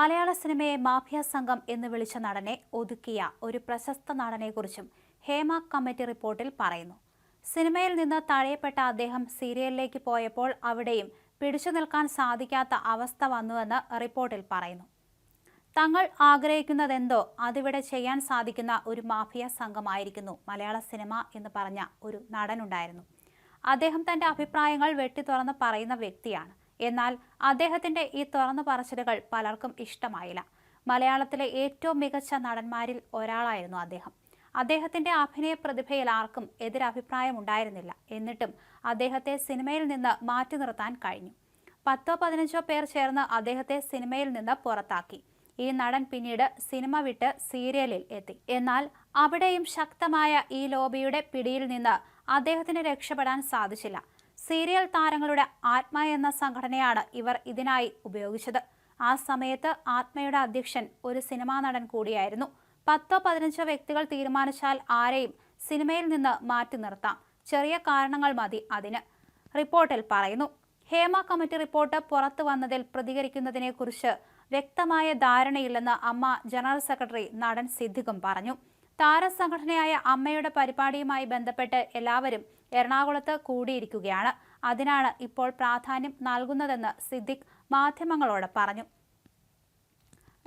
മലയാള സിനിമയെ മാഫിയ സംഘം എന്ന് വിളിച്ച നടനെ ഒതുക്കിയ ഒരു പ്രശസ്ത നടനെക്കുറിച്ചും ഹേമ കമ്മിറ്റി റിപ്പോർട്ടിൽ പറയുന്നു. സിനിമയിൽ നിന്ന് തഴയപ്പെട്ട അദ്ദേഹം സീരിയലിലേക്ക് പോയപ്പോൾ അവിടെയും പിടിച്ചു നിൽക്കാൻ സാധിക്കാത്ത അവസ്ഥ വന്നുവെന്ന് റിപ്പോർട്ടിൽ പറയുന്നു. തങ്ങൾ ആഗ്രഹിക്കുന്നതെന്തോ അതിവിടെ ചെയ്യാൻ സാധിക്കുന്ന ഒരു മാഫിയ സംഘമായിരിക്കുന്നു മലയാള സിനിമ എന്ന് പറഞ്ഞ ഒരു നടനുണ്ടായിരുന്നു. അദ്ദേഹം തന്റെ അഭിപ്രായങ്ങൾ വെട്ടി തുറന്ന് പറയുന്ന വ്യക്തിയാണ്. എന്നാൽ അദ്ദേഹത്തിന്റെ ഈ തുറന്നു പറച്ചിലുകൾ പലർക്കും ഇഷ്ടമായില്ല. മലയാളത്തിലെ ഏറ്റവും മികച്ച നടന്മാരിൽ ഒരാളായിരുന്നു അദ്ദേഹം. അദ്ദേഹത്തിന്റെ അഭിനയ പ്രതിഭയിൽ ആർക്കും എതിരഭിപ്രായം ഉണ്ടായിരുന്നില്ല. എന്നിട്ടും അദ്ദേഹത്തെ സിനിമയിൽ നിന്ന് മാറ്റി നിർത്താൻ കഴിഞ്ഞു. പത്തോ പതിനഞ്ചോ പേർ ചേർന്ന് അദ്ദേഹത്തെ സിനിമയിൽ നിന്ന് പുറത്താക്കി. ഈ നടൻ പിന്നീട് സിനിമ വിട്ട് സീരിയലിൽ എത്തി. എന്നാൽ അവിടെയും ശക്തമായ ഈ ലോബിയുടെ പിടിയിൽ നിന്ന് അദ്ദേഹത്തിന് രക്ഷപ്പെടാൻ സാധിച്ചില്ല. സീരിയൽ താരങ്ങളുടെ ആത്മ എന്ന സംഘടനയാണ് ഇവർ ഇതിനായി ഉപയോഗിച്ചത്. ആ സമയത്ത് ആത്മയുടെ അധ്യക്ഷൻ ഒരു സിനിമാ നടൻ കൂടിയായിരുന്നു. പത്തോ പതിനഞ്ചോ വ്യക്തികൾ തീരുമാനിച്ചാൽ ആരെയും സിനിമയിൽ നിന്ന് മാറ്റി നിർത്താം. ചെറിയ കാരണങ്ങൾ മതി അതിന്. റിപ്പോർട്ടിൽ പറയുന്നു ഹേമ കമ്മിറ്റി റിപ്പോർട്ട് പുറത്തു വന്നതിൽ പ്രതികരിക്കുന്നതിനെക്കുറിച്ച് വ്യക്തമായ ധാരണയില്ലെന്ന് അമ്മ ജനറൽ സെക്രട്ടറി നടൻ സിദ്ദിഖും പറഞ്ഞു. താരസംഘടനയായ അമ്മയുടെ പരിപാടിയുമായി ബന്ധപ്പെട്ട് എല്ലാവരും എറണാകുളത്ത് കൂടിയിരിക്കുകയാണ്. അതിനാണ് ഇപ്പോൾ പ്രാധാന്യം നൽകുന്നതെന്ന് സിദ്ദിഖ് മാധ്യമങ്ങളോട് പറഞ്ഞു.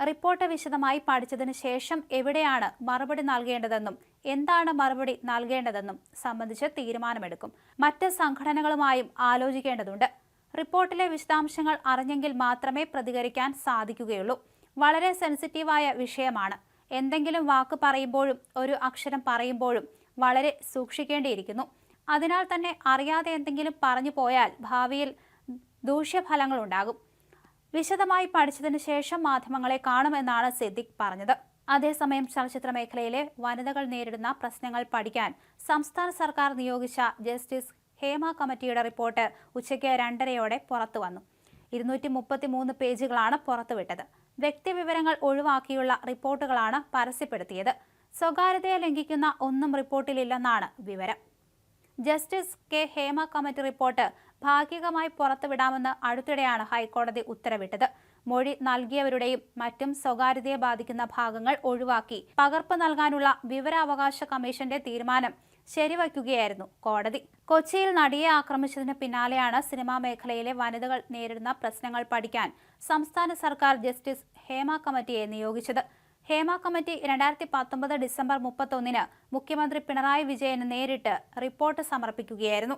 റിപ്പോർട്ട് വിശദമായി പഠിച്ചതിന് ശേഷം എവിടെയാണ് മറുപടി നൽകേണ്ടതെന്നും എന്താണ് മറുപടി നൽകേണ്ടതെന്നും സംബന്ധിച്ച് തീരുമാനമെടുക്കും. മറ്റ് സംഘടനകളുമായും ആലോചിക്കേണ്ടതുണ്ട്. റിപ്പോർട്ടിലെ വിശദാംശങ്ങൾ അറിഞ്ഞെങ്കിൽ മാത്രമേ പ്രതികരിക്കാൻ സാധിക്കുകയുള്ളൂ. വളരെ സെൻസിറ്റീവായ വിഷയമാണ്. എന്തെങ്കിലും വാക്ക് പറയുമ്പോഴും ഒരു അക്ഷരം പറയുമ്പോഴും വളരെ സൂക്ഷിക്കേണ്ടിയിരിക്കുന്നു. അതിനാൽ തന്നെ അറിയാതെ എന്തെങ്കിലും പറഞ്ഞു പോയാൽ ഭാവിയിൽ ദൂഷ്യഫലങ്ങളുണ്ടാകും. വിശദമായി പഠിച്ചതിന് ശേഷം മാധ്യമങ്ങളെ കാണുമെന്നാണ് സിദ്ദിഖ് പറഞ്ഞത്. അതേസമയം ചലച്ചിത്ര മേഖലയിലെ വനിതകൾ നേരിടുന്ന പ്രശ്നങ്ങൾ പഠിക്കാൻ സംസ്ഥാന സർക്കാർ നിയോഗിച്ച ജസ്റ്റിസ് ഹേമ കമ്മിറ്റിയുടെ റിപ്പോർട്ട് ഉച്ചയ്ക്ക് രണ്ടരയോടെ പുറത്തു വന്നു. ഇരുന്നൂറ്റി മുപ്പത്തി മൂന്ന് പേജുകളാണ് പുറത്തുവിട്ടത്. വ്യക്തിവിവരങ്ങൾ ഒഴിവാക്കിയുള്ള റിപ്പോർട്ടുകളാണ് പരസ്യപ്പെടുത്തിയത്. സ്വകാര്യതയെ ലംഘിക്കുന്ന ഒന്നും റിപ്പോർട്ടിലില്ലെന്നാണ് വിവരം. Justice K Hema committee report ഭാഗികമായി പുറത്തുവിടാമെന്ന് അടുത്തിടെയാണ് ഹൈക്കോടതി ഉത്തരവിട്ടത്. മൊഴി നൽകിയവരുടെയും മറ്റും സ്വകാര്യതയെ ബാധിക്കുന്ന ഭാഗങ്ങൾ ഒഴിവാക്കി പകർപ്പ് നൽകാനുള്ള വിവരാവകാശ കമ്മീഷന്റെ തീരുമാനം ശരിവയ്ക്കുകയായിരുന്നു കോടതി. കൊച്ചിയിൽ നടിയെ ആക്രമിച്ചതിന് പിന്നാലെയാണ് സിനിമാ മേഖലയിലെ വനിതകൾ നേരിടുന്ന പ്രശ്നങ്ങൾ പഠിക്കാൻ സംസ്ഥാന സർക്കാർ ജസ്റ്റിസ് ഹേമ കമ്മിറ്റിയെ നിയോഗിച്ചത്. ഹേമ കമ്മിറ്റി രണ്ടായിരത്തി പത്തൊമ്പത് ഡിസംബർ മുപ്പത്തൊന്നിന് മുഖ്യമന്ത്രി പിണറായി വിജയന് നേരിട്ട് റിപ്പോർട്ട് സമർപ്പിക്കുകയായിരുന്നു